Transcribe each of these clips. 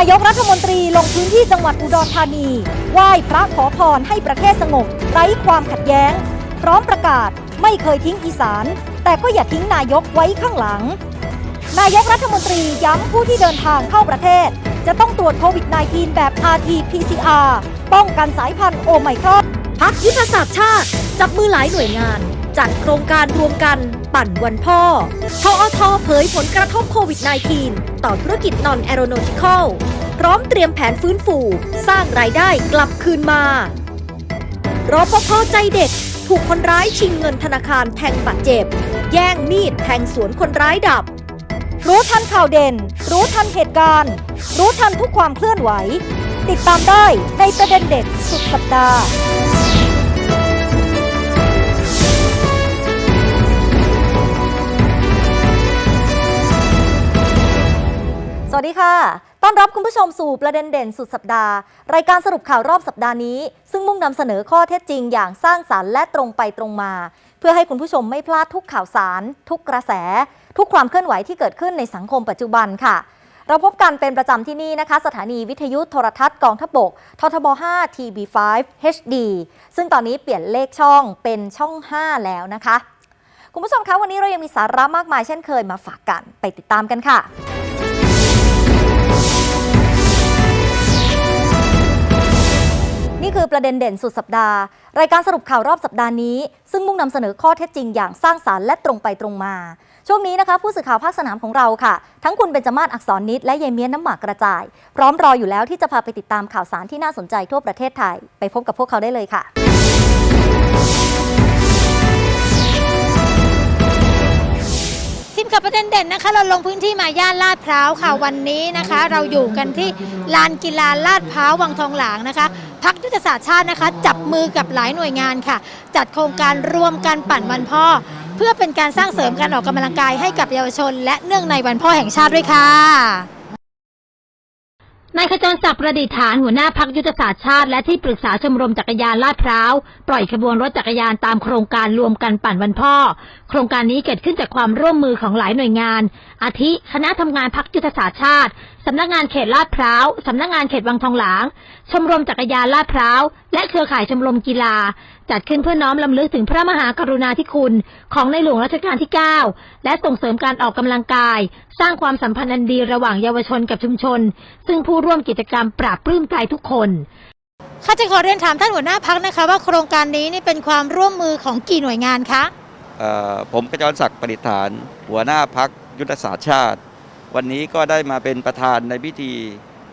ายกรัฐมนตรีลงพื้นที่จังหวัดอุดรธานี ไหว้พระขอพรให้ประเทศสงบ ไร้ความขัดแย้ง พร้อมประกาศไม่เคยทิ้งอีสาน แต่ก็อย่าทิ้งนายกไว้ข้างหลัง นายกรัฐมนตรีย้ำผู้ที่เดินทางเข้าประเทศ จะต้องตรวจโควิด -19 แบบ RT-PCR ป้องกันสายพันธุ์โอไมครอนพักยุทธศาสตร์ชาติ จับมือหลายหน่วยงาน จัดโครงการรวมกัน ปั่นวันพ่อทอทเผยผลกระทบโควิด -19 ต่อธุรกิจนอนแอโรนติคอลพร้อมเตรียมแผนฟื้นฟู สร้างรายได้กลับคืนมารอปภใจเด็ดถูกคนร้ายชิงเงินธนาคารแทงบาดเจ็บ แย่งมีดแทงสวนคนร้ายดับ รู้ทันข่าวเด่น รู้ทันเหตุการณ์ รู้ทันทุกความเคลื่อนไหว ติดตามได้ในประเด็นเด็ดสุดสัปดาห์ วัสดีค่ะ ต้อนรับคุณผู้ชมสู่ประเด็นเด่นสุดสัปดาห์ รายการสรุปข่าวรอบสัปดาห์นี้ ซึ่งมุ่งนำเสนอข้อเท็จจริงอย่างสร้างสารรค์และตรงไปตรงมา เพื่อให้คุณผู้ชมไม่พลาดทุกข่าวสาร ทุกกระแส ทุกความเคลื่อนไหวที่เกิดขึ้นในสังคมปัจจุบันค่ะ เราพบกันเป็นประจำที่นี่นะคะ สถานีวิทยุโทรทัศน์กองทพบกททบ 5 TB5 HD ซึ่งตอนนี้เปลี่ยนเลขช่องเป็นช่อง 5 แล้วนะคะ คุณผู้ชมคะวันนี้เรายังมีสาระมากมายเช่นเคยมาฝากกันไปติดตามกันค่ะ คือประเด็นเด่นสุดสัปดาห์ รายการสรุปข่าวรอบสัปดาห์นี้ ซึ่งมุ่งนำเสนอข้อเท็จจริงอย่างสร้างสารรค์และตรงไปตรงมา ช่วงนี้นะคะ ผู้สื่อข่าวภาคสนามของเราค่ะ ทั้งคุณเบญจมาศอักษรนิดและเยายเมียนน้ำหมากกระจาย พร้อมรออยู่แล้วที่จะพาไปติดตามข่าวสารที่น่าสนใจทั่วประเทศไทย ไปพบกับพวกเขาได้เลยค่ะทีมข่าวประเด็นเด่นนะคะเราลงพื้นที่มาย่านลาดพร้าวค่ะวันนี้นะคะ เราอยู่กันที่ลานกีฬาลาดพร้าววังทองหลางนะคะ พักยุทธศาสตร์ชาตินะคะ จับมือกับหลายหน่วยงานค่ะ จัดโครงการรวมกันปั่นวันพ่อ เพื่อเป็นการสร้างเสริมการออกกำลังกายให้กับเยาวชน และเนื่องในวันพ่อแห่งชาติด้วยค่ะ นายขจรศักดิ์ประดิษฐานหัวหน้าพักยุทธศาสตร์ชาติ และที่ปรึกษาชมรมจักรยานลาดพร้าว ปล่อยขบวนรถจักรยานตามโครงการรวมกันปั่นวันพ่อ โครงการนี้เกิดขึ้นจากความร่วมมือของหลายหน่วยงาน อาทิ คณะทำงานพักยุทธศาสตร์ชาติสำนักงานเขตลาดพร้าวสำนักงานเขตวังทองหลาง ชมรมจักรยานลาดพร้าว และเครือข่ายชมรมกีฬา จัดขึ้นเพื่อน้อมลำลึกถึงพระมหากรุณาธิคุณของในหลวงรัชกาลที่ 9 และส่งเสริมการออกกำลังกาย สร้างความสัมพันธ์อันดีระหว่างเยาวชนกับชุมชน ซึ่งผู้ร่วมกิจกรรมปราบปลื้มใจทุกคนข้าจะขอเรียนถามท่านหัวหน้าพักนะคะ ว่าโครงการนี้นี่เป็นความร่วมมือของกี่หน่วยงานคะเอ่อผมกระจรศักดิ์ประดิษฐาน หัวหน้าพักยุทธศาสตร์ชาติ วันนี้ก็ได้มาเป็นประธานในพิธี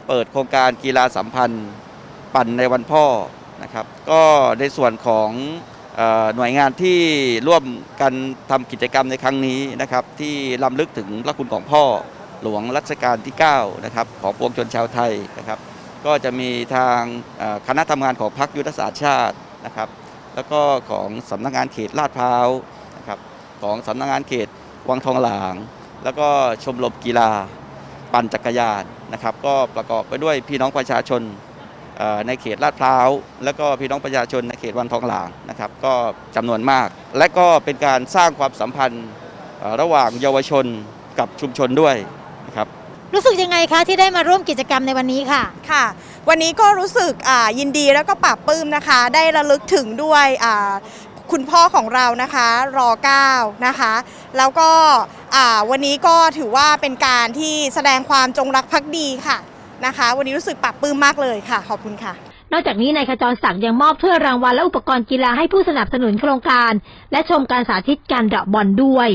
เปิดโครงการกีฬาสัมพันธ์ ปั่นในวันพ่อ นะครับก็ในส่วนของออหน่วยงานที่ร่วมกันทำกิจกรรมในครั้งนี้นะครับ ที่ลำลึกถึงพระคุณของพ่อหลวงรัชกาลที่ 9 นะครับ ของปวงชนชาวไทยนะครับ ก็จะมีทางคณะทำงานของพรรคยุทธศาสตร์ชาตินะครับ แล้วก็ของสำนักงานเขตลาดพร้าวนะครับของสำนักงานเขตวังทองหลาง แล้วก็ชมรมกีฬาปั่นจักรยานนะครับ ก็ประกอบไปด้วยพี่น้องประชาชน ในเขตลาดพร้าว แล้วก็พี่น้องประชาชนในเขตวังทองหลางนะครับก็จำนวนมาก และก็เป็นการสร้างความสัมพันธ์เอ่อระหว่างเยาวชนกับชุมชนด้วยนะครับรู้สึกยังไงคะที่ได้มาร่วมกิจกรรมในวันนี้ค่ะค่ะ วันนี้ก็รู้สึกอ่ายินดีแล้วก็ปลาบปลื้มนะคะ ได้ระลึกถึงด้วยอ่าคุณพ่อของเรานะคะรอเก้านะคะ แล้วก็อ่าวันนี้ก็ถือว่าเป็นการที่แสดงความจงรักภักดีค่ะ นะคะ วันนี้รู้สึกปรับปลื้มมากเลยค่ะ ขอบคุณค่ะ นอกจากนี้นายขจรศักดิ์ยังมอบถ้วยรางวัลและอุปกรณ์กีฬาให้ผู้สนับสนุนโครงการ และชมการสาธิตการเดาะบอลด้วย